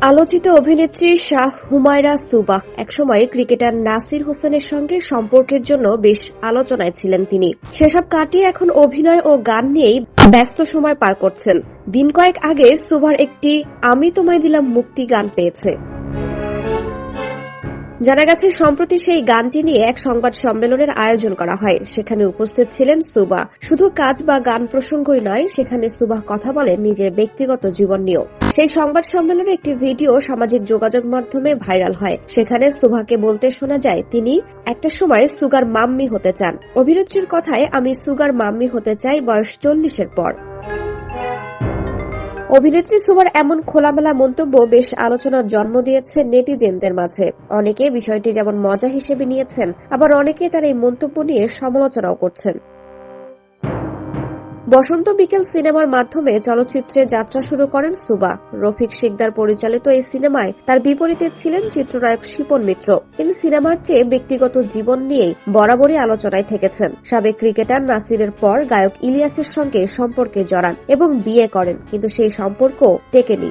আলোচিত অভিনেত্রী শাহ হুমায়রা সুবাহ একসময় ক্রিকেটার নাসির হোসেনের সঙ্গে সম্পর্কের জন্য বেশ আলোচনায় ছিলেন তিনি। সেসব কাটিয়ে এখন অভিনয় ও গান নিয়েই ব্যস্ত সময় পার করছেন। দিন কয়েক আগে সুভার একটি আমি তোমায় দিলাম মুক্তি গান পেয়েছে। জানা গেছে, সম্প্রতি সেই গানটি নিয়ে এক সংবাদ সম্মেলনের আয়োজন করা হয়। সেখানে উপস্থিত ছিলেন সুবা। শুধু কাজ বা গান প্রসঙ্গই নয়, সেখানে সুবাহ কথা বলেন নিজের ব্যক্তিগত জীবন নিয়েও। সেই সংবাদ সম্মেলনে একটি ভিডিও সামাজিক যোগাযোগ মাধ্যমে ভাইরাল হয়। সেখানে সুভাকে বলতে শোনা যায়, তিনি একটা সময় সুগার মাম্মি হতে চান। অভিনেত্রীর কথায়, আমি সুগার মাম্মি হতে চাই বয়স চল্লিশের পর। অভিনেত্রী সুমার এমন খোলামেলা মন্তব্য বেশ আলোচনার জন্ম দিয়েছে নেটিজেনদের মাঝে। অনেকে বিষয়টি যেমন মজা হিসেবে নিয়েছেন, আবার অনেকে তার এই মন্তব্য নিয়ে সমালোচনাও করছেন। বসন্ত বিকেল সিনেমার মাধ্যমে চলচ্চিত্রে যাত্রা শুরু করেন সুবা। রফিক শিকদার পরিচালিত এই সিনেমায় তার বিপরীতে ছিলেন চিত্রনায়ক শিপন মিত্র। তিনি সিনেমার চেয়ে ব্যক্তিগত জীবন নিয়েই বরাবরই আলোচনায় থেকেছেন। সাবেক ক্রিকেটার নাসিরের পর গায়ক ইলিয়াসের সঙ্গে সম্পর্কে জড়ান এবং বিয়ে করেন, কিন্তু সেই সম্পর্ক টেকেনি।